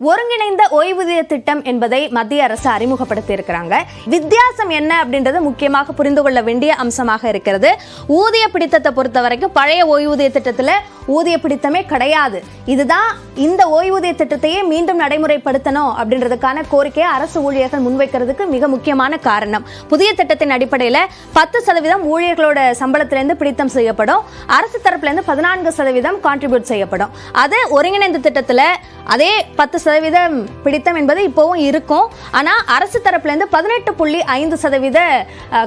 ஒருங்கிணைந்த ஓய்வூதிய திட்டம் என்பதை மத்திய அரசு அறிமுகப்படுத்தி இருக்கிறாங்க வித்தியாசம் என்ன அப்படின்றது முக்கியமாக புரிந்து கொள்ள வேண்டிய அம்சமாக இருக்கிறது. ஊதிய பிடித்தத்தை பொறுத்த வரைக்கும் பழைய ஓய்வூதிய திட்டத்தில் ஊதிய பிடித்தமே கிடையாது. இதுதான் இந்த ஓய்வூதிய திட்டத்தையே மீண்டும் நடைமுறைப்படுத்தணும் அப்படின்றதுக்கான கோரிக்கையை அரசு ஊழியர்கள் முன்வைக்கிறதுக்கு மிக முக்கியமான காரணம். புதிய திட்டத்தின் அடிப்படையில் பத்து சதவீதம் ஊழியர்களோட சம்பளத்திலிருந்து பிடித்தம் செய்யப்படும். அரசு தரப்புலேருந்து பதினான்கு சதவீதம் கான்ட்ரிபியூட் செய்யப்படும். அது ஒருங்கிணைந்த திட்டத்தில் அதே பத்து சதவீதம் பிடித்தம் என்பது இப்போவும் இருக்கும். ஆனால் அரசு தரப்புலேருந்து பதினெட்டு புள்ளி ஐந்து சதவீத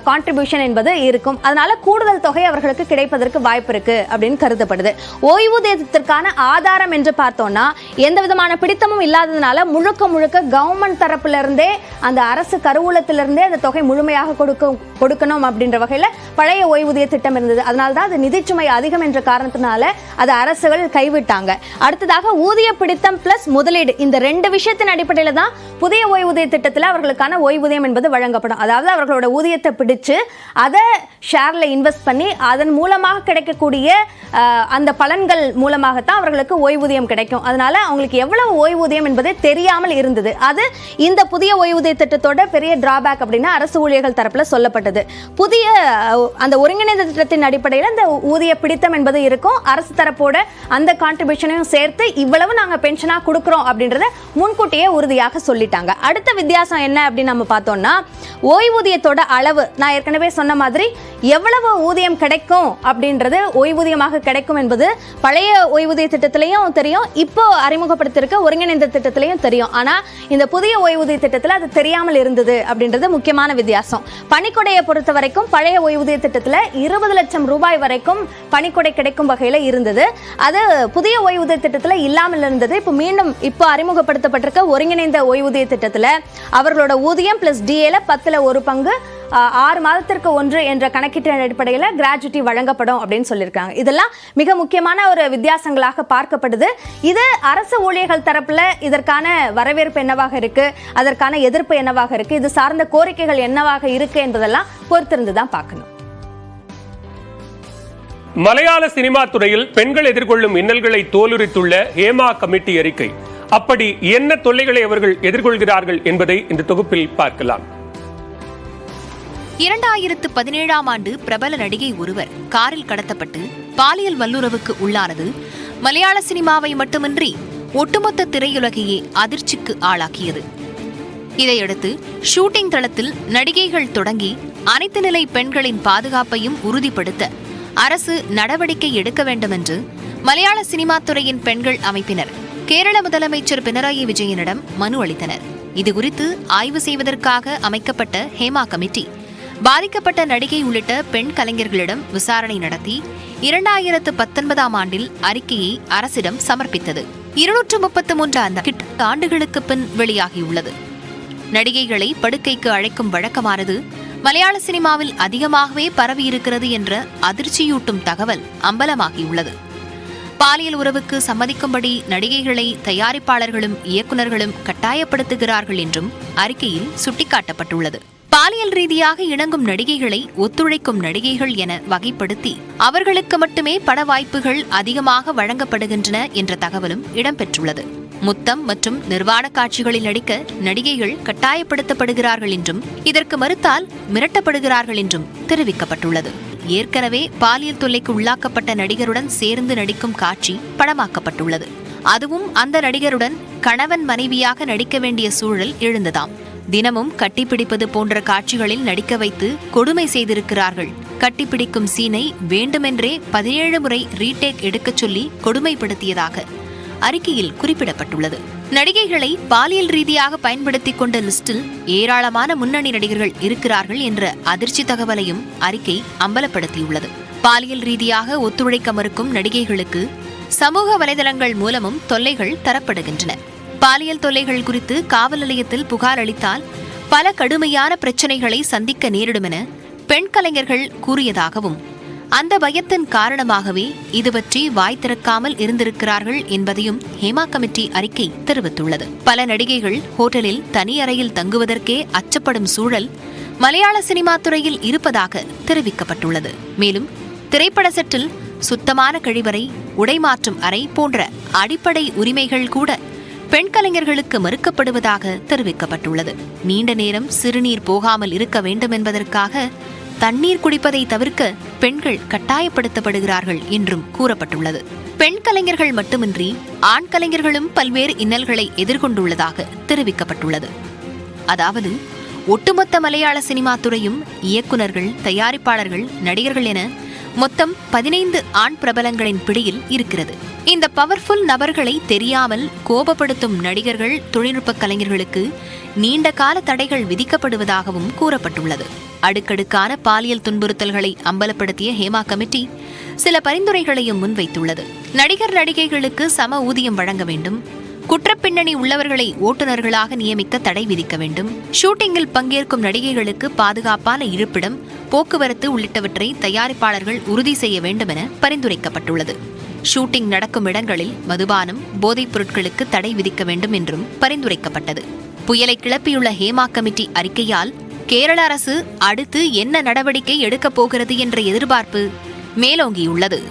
கான்ட்ரிபியூஷன் என்பது இருக்கும். அதனால கூடுதல் தொகை அவர்களுக்கு கிடைப்பதற்கு வாய்ப்பு இருக்கு அப்படின்னு கருதப்படுது. ஓய்வூதியத்திற்கான ஆதாரம் என்று பார்த்தோம்னா எந்த விதமான பிடித்தமும் இல்லாததுனால முழுக்க முழுக்க கவர்மெண்ட் தரப்புல இருந்தே அந்த அரசு கருவூலத்திலிருந்தே அந்த தொகை முழுமையாக கொடுக்க கொடுக்கணும் அப்படின்ற வகையில் பழைய ஓய்வூதிய திட்டம் இருந்தது. அதனால தான் அது நிதிச்சுமை அதிகம் என்ற காரணத்தினால அது அரசுகள் கைவிட்டாங்க. அடுத்ததாக ஊதிய பிடித்தம் பிளஸ் முதலீடு. இந்த ரெண்டு விஷயத்தின் அடிப்படையில் தான் புதிய ஓய்வூதிய திட்டத்தில் அவர்களுக்கான ஓய்வூதியம் என்பது வழங்கப்படும். அதாவது அவர்களோட ஊதியத்தை பிடிச்சு அதை ஷேர்ல இன்வெஸ்ட் பண்ணி அதன் மூலமாக கிடைக்கக்கூடிய அந்த பலன் கடன்கள் மூலமாகத்தான் அவர்களுக்கு ஓய்வூதியம் கிடைக்கும். அதனால அவங்களுக்கு எவ்வளவு ஓய்வூதியம் என்பது தெரியாமல் இருந்தது. அது இந்த புதிய ஓய்வூதிய திட்டத்தோட பெரிய டிராபேக் அப்படின்னா அரசு ஊழியர்கள் தரப்புல சொல்லப்பட்டது. புதிய அந்த ஒருங்கிணைந்த திட்டத்தின் அடிப்படையில் இந்த ஊதிய பிடித்தம் என்பது இருக்கும். அரசு தரப்போட அந்த கான்ட்ரிபியூஷனையும் சேர்த்து இவ்வளவு நாங்கள் பென்ஷனாக கொடுக்குறோம் அப்படின்றத முன்கூட்டியே உறுதியாக சொல்லிட்டாங்க. அடுத்த வித்தியாசம் என்ன அப்படின்னு நம்ம பார்த்தோம்னா ஓய்வூதியத்தோட அளவு. நான் ஏற்கனவே சொன்ன மாதிரி எவ்வளவு ஊதியம் கிடைக்கும் அப்படின்றது ஓய்வூதியமாக கிடைக்கும் என்பது பழைய ஓய்வூதிய திட்டத்திலையும் தெரியும் இப்போ அறிமுகப்படுத்திருக்க ஒருங்கிணைந்த திட்டத்திலையும் தெரியும். ஆனா இந்த புதிய ஓய்வூதிய திட்டத்தில் அது தெரியாமல் இருந்தது அப்படின்றது முக்கியமான வித்தியாசம். பணிக்கொடையை பொறுத்த வரைக்கும் பழைய ஓய்வூதிய திட்டத்தில் இருபது லட்சம் ரூபாய் வரைக்கும் பணிக்கொடை கிடைக்கும் வகையில் இருந்தது. அது புதிய ஓய்வூதிய திட்டத்தில் இல்லாமல் இருந்தது. இப்போ மீண்டும் இப்போ அறிமுகப்படுத்தப்பட்டிருக்க ஒருங்கிணைந்த ஓய்வூதிய திட்டத்தில் அவர்களோட ஊதியம் பிளஸ் டிஏல பத்தில் ஒரு பங்கு ஆறு மாதத்திற்கு ஒன்று என்ற கணக்கீட்டின் அடிப்படையில் கிராஜுவிட்டி வழங்கப்படும் அப்படின்னு சொல்லியிருக்காங்க. இதெல்லாம் மிக முக்கியமான ஒரு வித்தியாசங்களாக பார்க்கப்படுது. இது அரசு ஊழியர்கள் தரப்புல இதற்கான வரவேற்பு என்னவாக இருக்கு? அதற்கான எதிர்ப்பு என்னவாக இருக்கு? இது சார்ந்த கோரிக்கைகள் என்னவாக இருக்கு என்பதெல்லாம் பொறுத்திருந்து தான் பார்க்கணும். மலையாள சினிமா துறையில் பெண்கள் எதிர்கொள்ளும் இன்னல்களை தோலுரித்துள்ள ஹேமா கமிட்டி அறிக்கை. அப்படி என்ன தொல்லைகளை அவர்கள் எதிர்கொள்கிறார்கள் என்பதை இந்த தொகுப்பில் பார்க்கலாம். இரண்டாயிரத்து பதினேழாம் ஆண்டு பிரபல நடிகை ஒருவர் காரில் கடத்தப்பட்டு பாலியல் வல்லுறவுக்கு உள்ளானது. மலையாள சினிமாவை மட்டுமின்றி ஒட்டுமொத்த திரையுலகையே அதிர்ச்சிக்கு ஆளாக்கியது. இதையடுத்து ஷூட்டிங் தளத்தில் நடிகைகள் தொடங்கி அனைத்து நிலை பெண்களின் பாதுகாப்பையும் உறுதிப்படுத்த அரசு நடவடிக்கை எடுக்க வேண்டும் என்று மலையாள சினிமா துறையின் பெண்கள் அமைப்பினர் கேரள முதலமைச்சர் பினராயி விஜயனிடம் மனு அளித்தனர். இதுகுறித்து ஆய்வு செய்வதற்காக அமைக்கப்பட்ட ஹேமா கமிட்டி பாதிக்கப்பட்ட நடிகை உள்ளிட்ட பெண் கலைஞர்களிடம் விசாரணை நடத்தி இரண்டாயிரத்து பத்தொன்பதாம் ஆண்டில் அறிக்கையை அரசிடம் சமர்ப்பித்தது. இருநூற்று முப்பத்து மூன்று அந்த கிட்ட ஆண்டுகளுக்கு பின் வெளியாகியுள்ளது. நடிகைகளை படுக்கைக்கு அழைக்கும் வழக்கமானது மலையாள சினிமாவில் அதிகமாகவே பரவியிருக்கிறது என்ற அதிர்ச்சியூட்டும் தகவல் அம்பலமாகியுள்ளது. பாலியல் உறவுக்கு சம்மதிக்கும்படி நடிகைகளை தயாரிப்பாளர்களும் இயக்குநர்களும் கட்டாயப்படுத்துகிறார்கள் என்றும் அறிக்கையில் சுட்டிக்காட்டப்பட்டுள்ளது. பாலியல் ரீதியாக இணங்கும் நடிகைகளை ஒத்துழைக்கும் நடிகைகள் என வகைப்படுத்தி அவர்களுக்கு மட்டுமே பட வாய்ப்புகள் அதிகமாக வழங்கப்படுகின்றன என்ற தகவலும் இடம்பெற்றுள்ளது. முத்தம் மற்றும் நிர்வாண காட்சிகளில் நடிக்க நடிகைகள் கட்டாயப்படுத்தப்படுகிறார்கள் என்றும் இதற்கு மறுத்தால் மிரட்டப்படுகிறார்கள் என்றும் தெரிவிக்கப்பட்டுள்ளது. ஏற்கனவே பாலியல் தொல்லைக்கு உள்ளாக்கப்பட்ட நடிகருடன் சேர்ந்து நடிக்கும் காட்சி படமாக்கப்பட்டுள்ளது. அதுவும் அந்த நடிகருடன் கணவன் மனைவியாக நடிக்க வேண்டிய சூழல் எழுந்ததாம். தினமும் கட்டிப்பிடிப்பது போன்ற காட்சிகளில் நடிக்க வைத்து கொடுமை செய்திருக்கிறார்கள். கட்டிப்பிடிக்கும் சீனை வேண்டுமென்றே பதினேழு முறை ரீடேக் எடுக்கச் சொல்லி கொடுமைப்படுத்தியதாக அறிக்கையில் குறிப்பிடப்பட்டுள்ளது. நடிகைகளை பாலியல் ரீதியாக பயன்படுத்திக் கொண்ட லிஸ்டில் ஏராளமான முன்னணி நடிகர்கள் இருக்கிறார்கள் என்ற அதிர்ச்சி தகவலையும் அறிக்கை அம்பலப்படுத்தியுள்ளது. பாலியல் ரீதியாக ஒத்துழைக்க மறுக்கும் நடிகைகளுக்கு சமூக வலைதளங்கள் மூலமும் தொல்லைகள் தரப்படுகின்றன. பாலியல் தொல்லைகள் குறித்து காவல் நிலையத்தில் புகார் அளித்தால் பல கடுமையான பிரச்சனைகளை சந்திக்க நேரிடும் என பெண் கலைஞர்கள் கூறியதாகவும் அந்த பயத்தின் காரணமாகவே இது பற்றி வாய் திறக்காமல் இருந்திருக்கிறார்கள் என்பதையும் ஹேமா கமிட்டி அறிக்கை தெரிவித்துள்ளது. பல நடிகைகள் ஹோட்டலில் தனி அறையில் தங்குவதற்கே அச்சப்படும் சூழல் மலையாள சினிமா துறையில் இருப்பதாக தெரிவிக்கப்பட்டுள்ளது. மேலும் திரைப்பட செட்டில் சுத்தமான கழிவறை உடைமாற்றும் அறை போன்ற அடிப்படை உரிமைகள் கூட பெண் கலைஞர்களுக்கு மறுக்கப்படுவதாக தெரிவிக்கப்பட்டுள்ளது. நீண்ட நேரம் சிறுநீர் போகாமல் இருக்க வேண்டும் என்பதற்காக தண்ணீர் குடிப்பதை தவிர்க்க பெண்கள் கட்டாயப்படுத்தப்படுகிறார்கள் என்றும் கூறப்பட்டுள்ளது. பெண் கலைஞர்கள் மட்டுமின்றி ஆண் கலைஞர்களும் பல்வேறு இன்னல்களை எதிர்கொண்டுள்ளதாக தெரிவிக்கப்பட்டுள்ளது. அதாவது ஒட்டுமொத்த மலையாள சினிமா துறையும் இயக்குநர்கள் தயாரிப்பாளர்கள் நடிகர்கள் என மொத்தம் பதினைந்து ஆண் பிரபலங்களின் பிடியில் இருக்கிறது. இந்த பவர்ஃபுல் நபர்களை தெரியாமல் கோபப்படுத்தும் நடிகர்கள் தொழில்நுட்ப கலைஞர்களுக்கு நீண்ட கால தடைகள் விதிக்கப்படுவதாகவும் கூறப்பட்டுள்ளது. அடுக்கடுக்கான பாலியல் துன்புறுத்தல்களை அம்பலப்படுத்திய ஹேமா கமிட்டி சில பரிந்துரைகளையும் முன்வைத்துள்ளது. நடிகர் நடிகைகளுக்கு சம ஊதியம் வழங்க வேண்டும் குற்றப்பின்னணி உள்ளவர்களை ஓட்டுநர்களாக நியமிக்க தடை விதிக்க வேண்டும். ஷூட்டிங்கில் பங்கேற்கும் நடிகைகளுக்கு பாதுகாப்பான இருப்பிடம் போக்குவரத்து உள்ளிட்டவற்றை தயாரிப்பாளர்கள் உறுதி செய்ய வேண்டும் என பரிந்துரைக்கப்பட்டுள்ளது. ஷூட்டிங் நடக்கும் இடங்களில் மதுபானம் போதைப் பொருட்களுக்கு தடை விதிக்க வேண்டும் என்றும் பரிந்துரைக்கப்பட்டது. புயலை கிளப்பியுள்ள ஹேமா கமிட்டி அறிக்கையால் கேரள அரசு அடுத்து என்ன நடவடிக்கை எடுக்கப் போகிறது என்ற எதிர்பார்ப்பு மேலோங்கியுள்ளது.